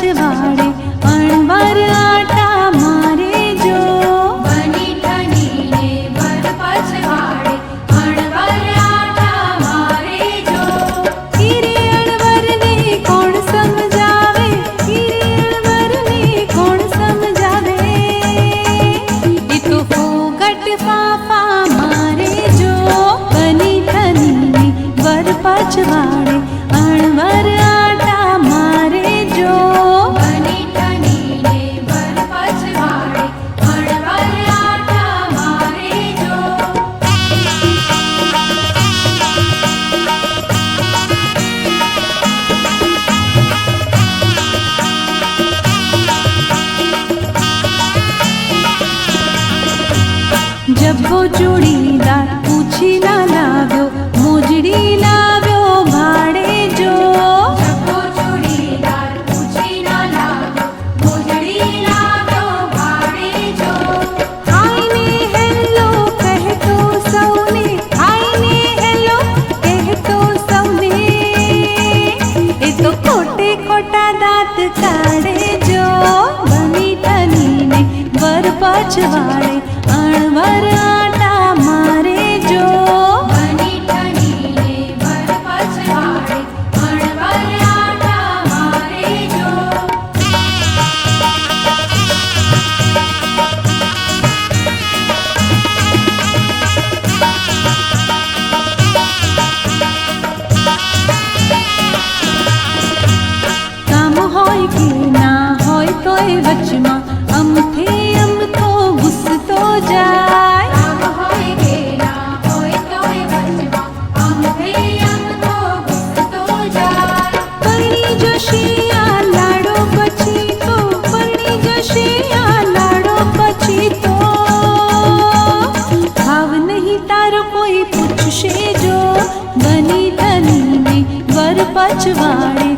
আছে જબ્બો જોડીદાર પૂછીના લાવ્યો મોજડી લાવ્યો ભાડે જો. ખોટે ખોટા દાંત કાઢે જો. તનીને વર પછવા હોય વચમાં અમથે અમથો જાય. પરણી જશે આ પછી તો પરણી જશે આ લાડો તો. ભાવ નહીં તારો પૂછશે જો ધની ધનીને વર પછવાડે